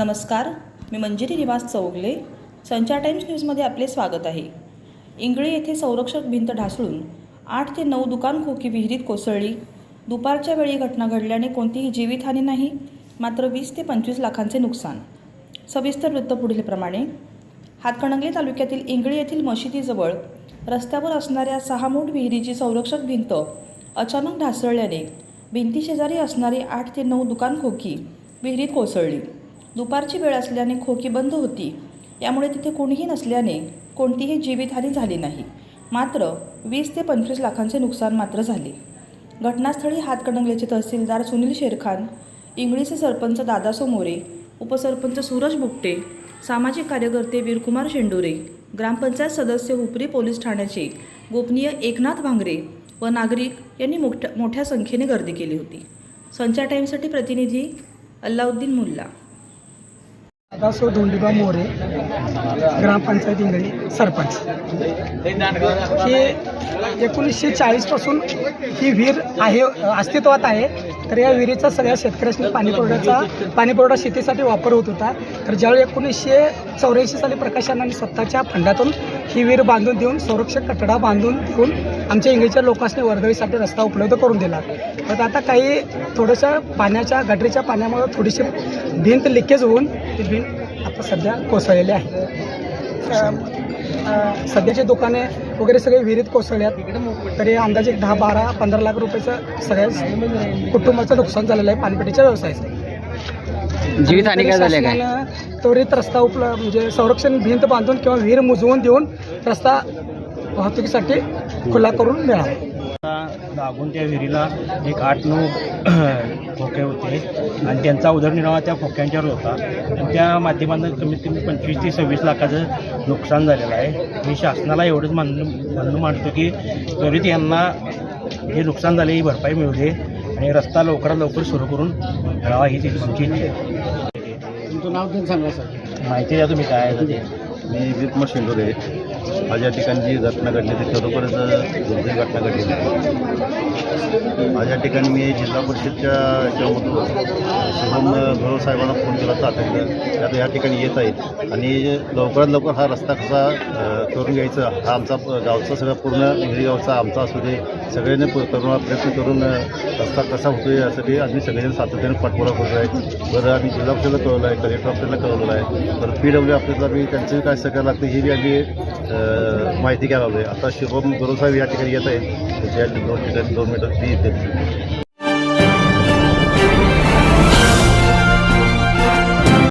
नमस्कार मी मंजिरी निवास चौगले संचार टाइम्स न्यूजमध्ये आपले स्वागत आहे. इंगळी येथे संरक्षक भिंत ढासळून आठ ते नऊ दुकान खोकी विहिरीत कोसळली. दुपारच्या वेळी घटना घडल्याने कोणतीही जीवितहानी नाही मात्र वीस ते पंचवीस लाखांचे नुकसान. सविस्तर वृत्त पुढीलप्रमाणे हातकणंगले तालुक्यातील इंगळी येथील मशिदीजवळ रस्त्यावर असणाऱ्या सहा मोठ विहिरीची संरक्षक भिंत अचानक ढासळल्याने भिंतीशेजारी असणारी आठ ते नऊ दुकान खोकी विहिरीत कोसळली. दुपारची वेळ असल्याने खोकी बंद होती. यामुळे तिथे कोणीही नसल्याने कोणतीही जीवितहानी झाली नाही. मात्र वीस ते पंचवीस लाखांचे नुकसान मात्र झाले. घटनास्थळी हातकणंगल्याचे तहसीलदार सुनील शेरखान इंगळीचे सरपंच दादा सोमोरे उपसरपंच सूरज बुकटे सामाजिक कार्यकर्ते वीरकुमार शेंडुरे ग्रामपंचायत सदस्य हुपरी पोलीस ठाण्याचे गोपनीय एकनाथ भांगरे व नागरिक यांनी मोठ्या मोठ्या संख्येने गर्दी केली होती. संचार टाईमसाठी प्रतिनिधी अल्लाउद्दीन मुल्ला. दादासो धोंडीबा मोरे ग्रामपंचायत इंगळी सरपंच. ही एकोणीसशे चाळीसपासून ही विहीर आहे अस्तित्वात आहे. तर या विहिरीचा सगळ्या शेतकऱ्यांनी पाणीपुरवठ्याचा पाणीपुरवठा शेतीसाठी वापर होत होता. तर ज्यावेळी एकोणीसशे चौऱ्याऐंशी साली प्रकाशनाने स्वतःच्या फंडातून ही विहीर बांधून देऊन संरक्षक कटडा बांधून देऊन आमच्या इंगळीच्या लोकांनी वर्दळीसाठी रस्ता उपलब्ध करून दिला. तर आता काही थोडंसं पाण्याच्या गटरीच्या पाण्यामुळे थोडीशी भिंत लिकेज होऊन ती भिंत आता सध्या कोसळलेली आहे. सध्याची दुकाने वगैरे सगळे विहिरीत कोसळल्यात. तरी अंदाजे दहा बारा पंधरा लाख रुपयाचं सगळ्या कुटुंबाचं नुकसान झालेलं आहे पाणीपेटीच्या व्यवसायाचं. जीवितहानी काय झाली काय? त्वरित रस्ता उपलब्ध म्हणजे संरक्षण भिंत बांधून किंवा विहीर मुजवून देऊन रस्ता वाहतुकीसाठी खुला करून मिळावा लागून त्या विहिरीला एक आठ नऊ खोके होते. आणि त्यांचा उदरनिर्वाह त्या खोक्यांच्यावर होता. आणि त्या माध्यमातून कमीत कमी पंचवीस ते सव्वीस लाखाचं नुकसान झालेलं आहे. मी शासनाला एवढंच म्हणणं म्हणणं मांडतो की त्वरित यांना जे नुकसान झाले ही भरपाई मिळू दे. आणि रस्ता लवकरात लवकर सुरू करून मिळावा हीच आमची इच्छा आहे. तुमचं नाव सांगा सर. माहिती द्या तुम्ही काय मी वीरकुमार आज माझ्या ठिकाणी जी घटना घडली ती खरोखरच दुर्दैवी घटना घडलेली आहे माझ्या ठिकाणी मी जिल्हा परिषदच्या याच्यामधून शुभम भरो साहेबांना फोन केला तातडीनं आता या ठिकाणी येत आहेत. आणि लवकरात लवकर हा रस्ता कसा करून घ्यायचा हा आमचा गावचा सगळा पूर्ण इंगळी गावचा आमचा असू दे सगळ्यांनी करून प्रयत्न करून रस्ता कसा होतो यासाठी आम्ही सगळेजण सातत्याने पाठपुरा करतो आहे बरं आम्ही जिल्हा परिषदला कळवलं आहे कलेक्टर ऑफिसला कळवलं आहे. बरं पी डब्ल्यू ऑफिसला मी त्यांचे काय सगळं लागतं ही बी आम्ही माहिती घ्यावी. आता शुभम गुरुसाहेब या ठिकाणी येत आहेत. त्याच्या दोन ठिकाणी दोन मीटर ती येते.